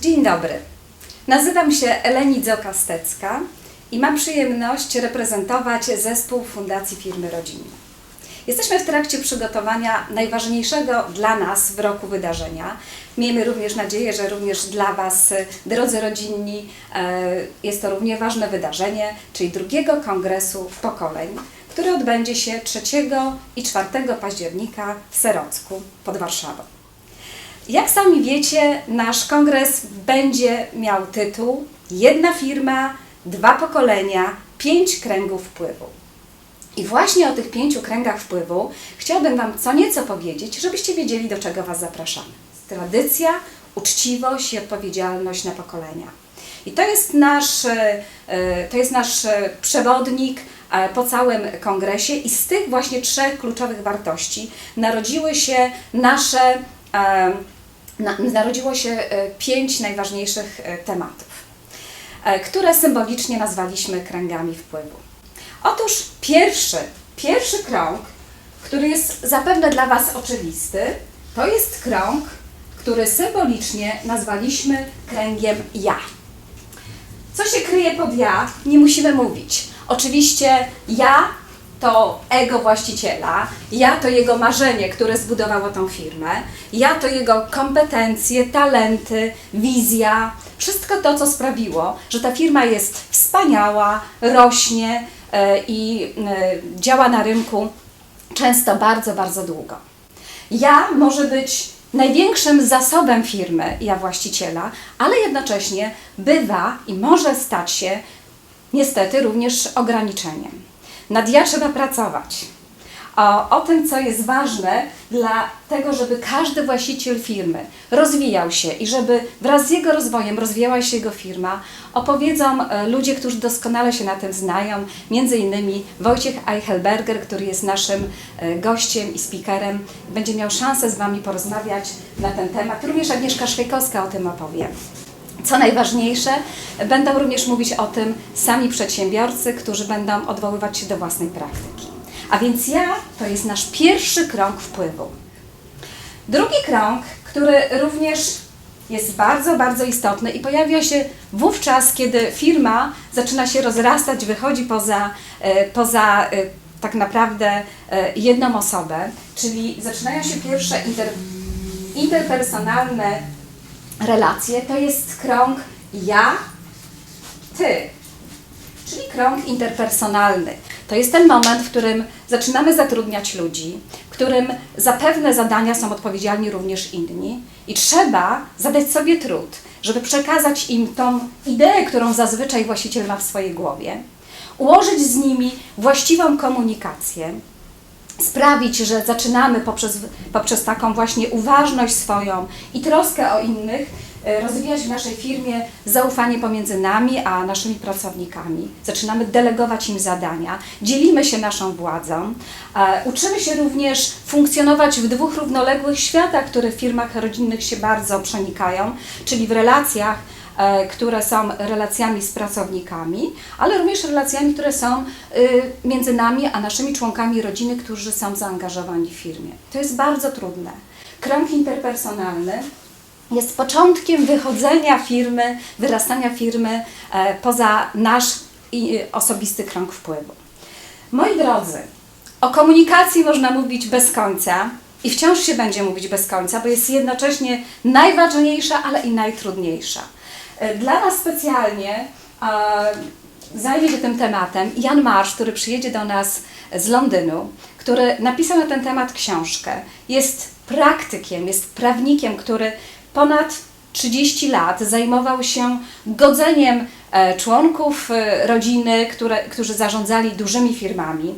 Dzień dobry. Nazywam się Eleni Dzokastecka i mam przyjemność reprezentować zespół Fundacji Firmy Rodzinne. Jesteśmy w trakcie przygotowania najważniejszego dla nas w roku wydarzenia. Miejmy również nadzieję, że również dla Was, drodzy rodzinni, e, jest to równie ważne wydarzenie, czyli drugiego kongresu pokoleń, który odbędzie się 3 i 4 października w Serocku pod Warszawą. Jak sami wiecie, nasz kongres będzie miał tytuł Jedna firma, dwa pokolenia, pięć kręgów wpływu. I właśnie o tych pięciu kręgach wpływu chciałabym Wam co nieco powiedzieć, żebyście wiedzieli, do czego Was zapraszamy. Tradycja, uczciwość i odpowiedzialność na pokolenia. I to jest nasz, e, to jest nasz e, przewodnik e, po całym kongresie i z tych właśnie trzech kluczowych wartości narodziły się nasze, na, narodziło się e, pięć najważniejszych e, tematów, e, które symbolicznie nazwaliśmy kręgami wpływu. Otóż pierwszy, pierwszy krąg, który jest zapewne dla Was oczywisty, to jest krąg, który symbolicznie nazwaliśmy kręgiem ja. Co się kryje pod ja, nie musimy mówić. Oczywiście ja to ego właściciela, ja to jego marzenie, które zbudowało tą firmę, ja to jego kompetencje, talenty, wizja, wszystko to, co sprawiło, że ta firma jest wspaniała, rośnie e, i e, działa na rynku często bardzo, bardzo długo. Ja może być największym zasobem firmy, ja właściciela, ale jednocześnie bywa i może stać się niestety również ograniczeniem. Nad ja trzeba pracować. O, o tym, co jest ważne dla tego, żeby każdy właściciel firmy rozwijał się i żeby wraz z jego rozwojem rozwijała się jego firma, opowiedzą e, ludzie, którzy doskonale się na tym znają, między innymi Wojciech Eichelberger, który jest naszym e, gościem i speakerem, będzie miał szansę z Wami porozmawiać na ten temat. Również Agnieszka Szwajkowska o tym opowie. Co najważniejsze, będą również mówić o tym sami przedsiębiorcy, którzy będą odwoływać się do własnej praktyki. A więc ja to jest nasz pierwszy krąg wpływu. Drugi krąg, który również jest bardzo, bardzo istotny i pojawia się wówczas, kiedy firma zaczyna się rozrastać, wychodzi poza, e, poza e, tak naprawdę e, jedną osobę, czyli zaczynają się pierwsze inter, interpersonalne relacje, to jest krąg ja, ty, czyli krąg interpersonalny. To jest ten moment, w którym zaczynamy zatrudniać ludzi, którym za pewne zadania są odpowiedzialni również inni i trzeba zadać sobie trud, żeby przekazać im tą ideę, którą zazwyczaj właściciel ma w swojej głowie, ułożyć z nimi właściwą komunikację, sprawić, że zaczynamy poprzez, poprzez taką właśnie uważność swoją i troskę o innych e, rozwijać w naszej firmie zaufanie pomiędzy nami a naszymi pracownikami. Zaczynamy delegować im zadania, dzielimy się naszą władzą, uczymy się również funkcjonować w dwóch równoległych światach, które w firmach rodzinnych się bardzo przenikają, czyli w relacjach które są relacjami z pracownikami, ale również relacjami, które są y, między nami a naszymi członkami rodziny, którzy są zaangażowani w firmie. To jest bardzo trudne. Krąg interpersonalny jest początkiem wychodzenia firmy, wyrastania firmy e, poza nasz i, osobisty krąg wpływu. Moi drodzy, o komunikacji można mówić bez końca i wciąż się będzie mówić bez końca, bo jest jednocześnie najważniejsza, ale i najtrudniejsza. E, Dla nas specjalnie zajmie się tym tematem Jan Marsz, który przyjedzie do nas z Londynu, który napisał na ten temat książkę. Jest praktykiem, jest prawnikiem, który ponad 30 lat zajmował się godzeniem e, członków e, rodziny, które, którzy zarządzali dużymi firmami.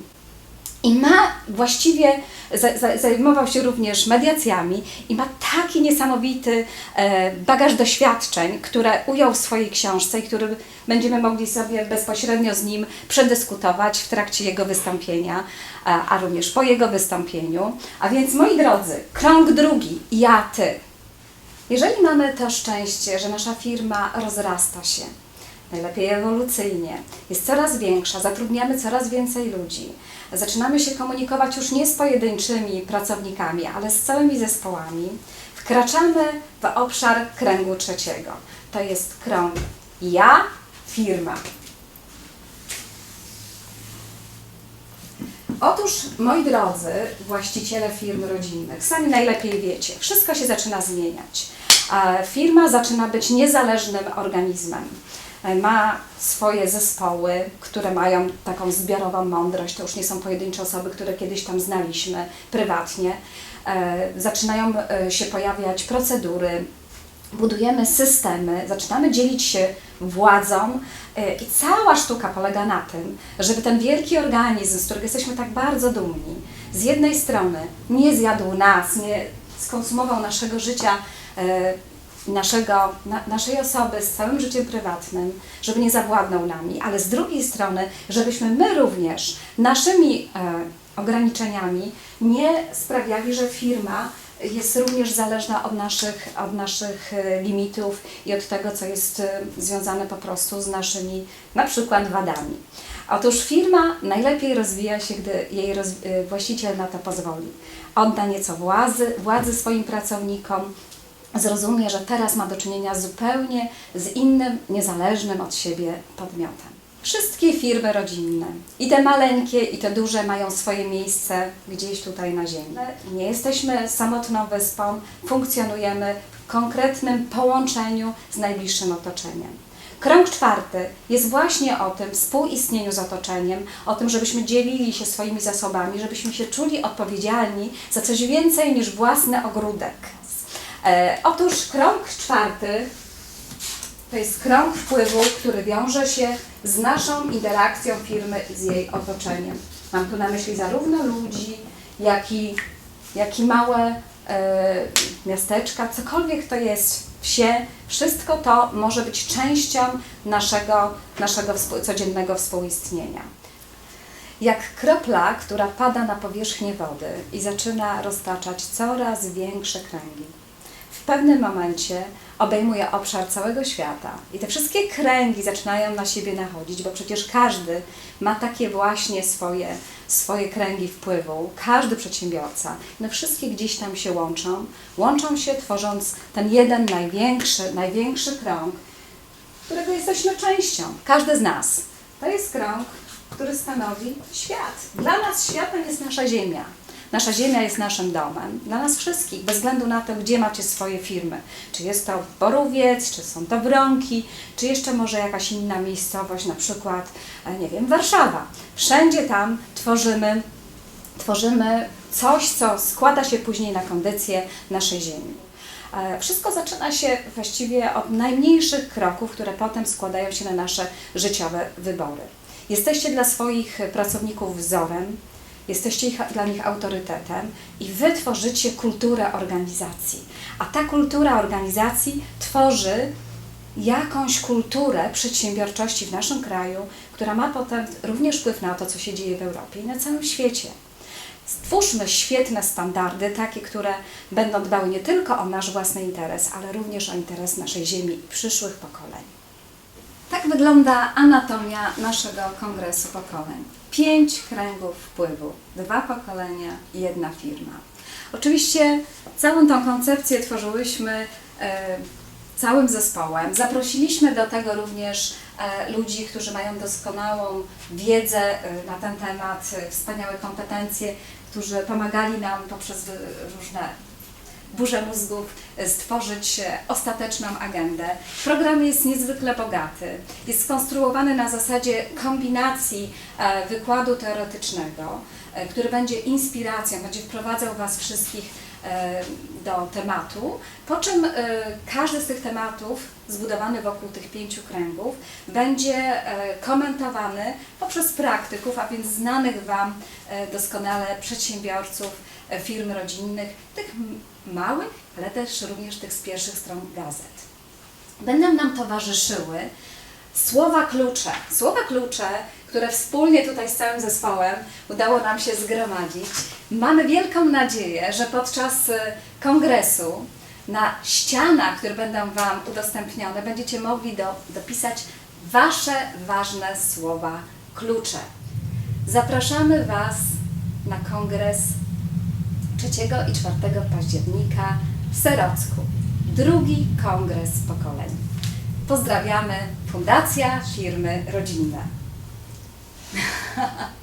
I ma właściwie, za- za- zajmował się również mediacjami i ma taki niesamowity e, bagaż doświadczeń, które ujął w swojej książce i który będziemy mogli sobie bezpośrednio z nim przedyskutować w trakcie jego wystąpienia, a również po jego wystąpieniu. A więc moi drodzy, krąg drugi, ja, ty. Jeżeli mamy to szczęście, że nasza firma rozrasta się, najlepiej ewolucyjnie, jest coraz większa, zatrudniamy coraz więcej ludzi, zaczynamy się komunikować już nie z pojedynczymi pracownikami, ale z całymi zespołami, wkraczamy w obszar kręgu trzeciego. To jest krąg ja, firma. Otóż, moi drodzy, właściciele firm rodzinnych, sami najlepiej wiecie, wszystko się zaczyna zmieniać. A Firma zaczyna być niezależnym organizmem. E, Ma swoje zespoły, które mają taką zbiorową mądrość. To już nie są pojedyncze osoby, które kiedyś tam znaliśmy prywatnie. E, Zaczynają e, się pojawiać procedury, budujemy systemy, zaczynamy dzielić się władzą i cała sztuka polega na tym, żeby ten wielki organizm, z którego jesteśmy tak bardzo dumni, z jednej strony nie zjadł nas, nie skonsumował naszego życia, naszego, na, naszej osoby z całym życiem prywatnym, żeby nie zawładnął nami, ale z drugiej strony, żebyśmy my również naszymi e, ograniczeniami nie sprawiali, że firma jest również zależna od naszych, od naszych e, limitów i od tego, co jest e, związane po prostu z naszymi na przykład wadami. Otóż firma najlepiej rozwija się, gdy jej e, właściciel na to pozwoli. Odda nieco władzy, władzy swoim pracownikom, zrozumie, że teraz ma do czynienia zupełnie z innym, niezależnym od siebie podmiotem. Wszystkie firmy rodzinne, i te maleńkie, i te duże, mają swoje miejsce gdzieś tutaj na ziemi. Nie jesteśmy samotną wyspą, funkcjonujemy w konkretnym połączeniu z najbliższym otoczeniem. Krąg czwarty jest właśnie o tym współistnieniu z otoczeniem, o tym, żebyśmy dzielili się swoimi zasobami, żebyśmy się czuli odpowiedzialni za coś więcej niż własny ogródek. E, otóż krąg czwarty to jest krąg wpływu, który wiąże się z naszą interakcją firmy z jej otoczeniem. Mam tu na myśli zarówno ludzi, jak i, jak i małe e, miasteczka, cokolwiek to jest, wsie, wszystko to może być częścią naszego, naszego współ, codziennego współistnienia. Jak kropla, która pada na powierzchnię wody i zaczyna roztaczać coraz większe kręgi. W pewnym momencie obejmuje obszar całego świata i te wszystkie kręgi zaczynają na siebie nachodzić, bo przecież każdy ma takie właśnie swoje, swoje kręgi wpływu, każdy przedsiębiorca. No wszystkie gdzieś tam się łączą, łączą się tworząc ten jeden największy, największy krąg, którego jesteśmy częścią, każdy z nas. To jest krąg, który stanowi świat. Dla nas światem jest nasza Ziemia. Nasza Ziemia jest naszym domem, dla nas wszystkich, bez względu na to, gdzie macie swoje firmy. Czy jest to Borowiec, czy są to Wronki, czy jeszcze może jakaś inna miejscowość, na przykład, e, nie wiem, Warszawa. Wszędzie tam tworzymy, tworzymy coś, co składa się później na kondycję naszej Ziemi. E, Wszystko zaczyna się właściwie od najmniejszych kroków, które potem składają się na nasze życiowe wybory. Jesteście dla swoich pracowników wzorem, jesteście ich, dla nich autorytetem i wy tworzycie kulturę organizacji. A ta kultura organizacji tworzy jakąś kulturę przedsiębiorczości w naszym kraju, która ma potem również wpływ na to, co się dzieje w Europie i na całym świecie. Stwórzmy świetne standardy, takie, które będą dbały nie tylko o nasz własny interes, ale również o interes naszej Ziemi i przyszłych pokoleń. Tak wygląda anatomia naszego kongresu pokoleń. Pięć kręgów wpływu, dwa pokolenia i jedna firma. Oczywiście całą tą koncepcję tworzyłyśmy e, całym zespołem. Zaprosiliśmy do tego również e, ludzi, którzy mają doskonałą wiedzę e, na ten temat, wspaniałe kompetencje, którzy pomagali nam poprzez różne burzę mózgów e, stworzyć e, ostateczną agendę. Program jest niezwykle bogaty. Jest skonstruowany na zasadzie kombinacji e, wykładu teoretycznego, który będzie inspiracją, będzie wprowadzał Was wszystkich do tematu, po czym każdy z tych tematów zbudowany wokół tych pięciu kręgów będzie komentowany poprzez praktyków, a więc znanych Wam doskonale przedsiębiorców, firm rodzinnych, tych małych, ale też również tych z pierwszych stron gazet. Będą nam towarzyszyły słowa klucze. Słowa klucze, które wspólnie tutaj z całym zespołem udało nam się zgromadzić. Mamy wielką nadzieję, że podczas e, kongresu na ścianach, które będą Wam udostępnione, będziecie mogli do, dopisać Wasze ważne słowa klucze. Zapraszamy Was na kongres 3 i 4 października w Serocku. Drugi kongres pokoleń. Pozdrawiamy Fundacja Firmy Rodzinne.